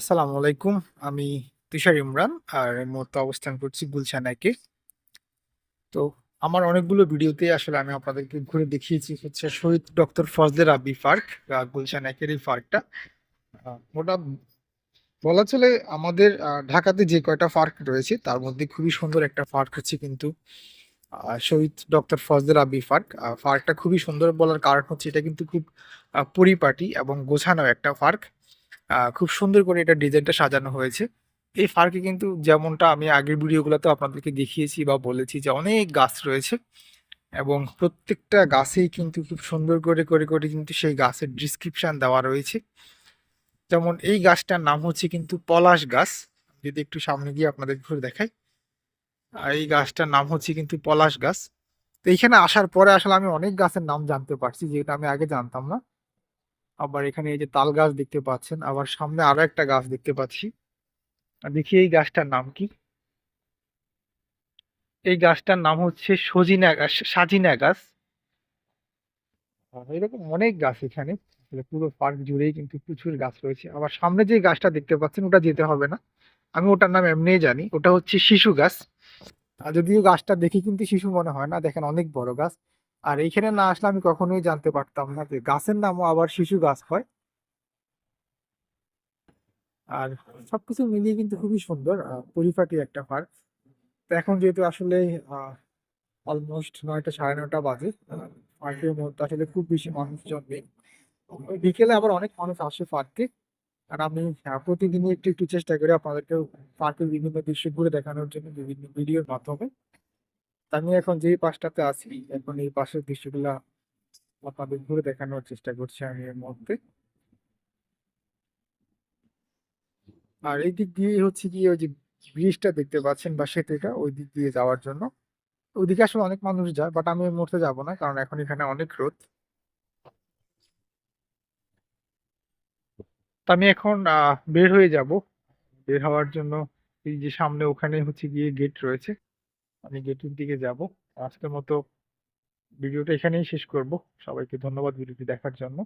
আসসালামু আলাইকুম। আমি তুষার ইমরান। আর মুহূর্তে অবস্থান করছি গুলশান একে। তো আমার অনেকগুলো ভিডিওতে আসলে আমি আপনাদেরকে ঘুরে দেখিয়েছি হচ্ছে শহীদ ডক্টর ফজলে রাব্বি পার্ক গুলশান একের এই পার্কটা। ওটা বলা চলে আমাদের ঢাকাতে যে কয়টা পার্ক রয়েছে তার মধ্যে খুবই সুন্দর একটা পার্ক হচ্ছে কিন্তু শহীদ ডক্টর ফজলে রাব্বি পার্ক। পার্কটা খুবই সুন্দর বলার কারণ হচ্ছে এটা কিন্তু খুব পরিপাটি এবং গোছানো একটা পার্ক। খুব সুন্দর করে এটা ডিজাইনটা সাজানো হয়েছে। এই পার্কে কিন্তু যেমনটা আমি আগের ভিডিওগুলোতেও আপনাদেরকে দেখিয়েছি বা বলেছি যে অনেক গাছ রয়েছে এবং প্রত্যেকটা গাছেই কিন্তু খুব সুন্দর করে, করে, করে কিন্তু সেই গাছের ডেসক্রিপশন দেওয়া রয়েছে। যেমন এই গাছটার নাম হচ্ছে কিন্তু পলাশ গাছ। যদি একটু সামনে গিয়ে আপনাদের ঘুরে দেখাই। আ এই গাছটার নাম হচ্ছে কিন্তু পলাশ গাছ। তো এইখানে আসার পরে আসলে আমি অনেক গাছের নাম জানতে পারছি যেটা আমি আগে জানতাম না। আবার এখানে এই যে তাল গাছ দেখতে পাচ্ছেন। আবার সামনে আরও একটা গাছ দেখতে পাচ্ছি। দেখি এই গাছটার নাম কি? এই গাছটার নাম হচ্ছে সজিনা গাছ সাজিনা গাছ। এরকম অনেক গাছ এখানে। পুরো পার্ক জুড়েই কিন্তু প্রচুর গাছ রয়েছে। আবার সামনে যে গাছটা দেখতে পাচ্ছেন, ওটা যেতে হবে না। আমি ওটার নাম এমনিই জানি। ওটা হচ্ছে শিশু গাছ। যদিও গাছটা দেখে কিন্তু শিশু মনে হয় না। দেখেন অনেক বড় গাছ। আর এইখানে না আসলে আমি কখনোই জানতে পারতাম না যে গাছের নামও আবার শিশু গাছ হয়। আর সবকিছু মিলিয়ে কিন্তু খুবই সুন্দর। পরিপাটি একটা পার্ক। তো এখন যেহেতু আসলে অলমোস্ট ৯ঃ০০ ৯:৩০ বাজে। আ পার্কের মধ্যে আসলে খুব বেশি মানুষজন নেই। বিকেলে আবার অনেক মানুষ আসে পার্কে। আর আমি প্রতিদিনই একটু, একটু চেষ্টা করি আপনাদেরকে পার্কের বিভিন্ন দৃশ্য ঘুরে দেখানোর জন্য বিভিন্ন ভিডিওর মাধ্যমে। আমি এখন যেই পাশটাতে আছি, এখন এই পাশের দৃশ্যগুলা আপনাদের ঘুরে দেখানোর চেষ্টা করছি আমি এর মধ্যে আর এই দিক দিয়েই হচ্ছে গিয়ে ওই যে ব্রিজটা দেখতে পাচ্ছেন বা সেতুটা ওই দিক দিয়ে যাওয়ার জন্য। ওইদিকে আসলে অনেক মানুষ যায়। বাট আমি এই মুহূর্তে যাব না। কারণ এখন এখানে অনেক রোদ। আমি এখন বের হয়ে যাব। বের হওয়ার জন্য এই যে সামনে ওখানে হচ্ছে গিয়ে গেট রয়েছে। আমি গেটের দিকে যাব। আজকের মতো ভিডিওটা এখানেই শেষ করব। সবাইকে ধন্যবাদ ভিডিওটি দেখার জন্য।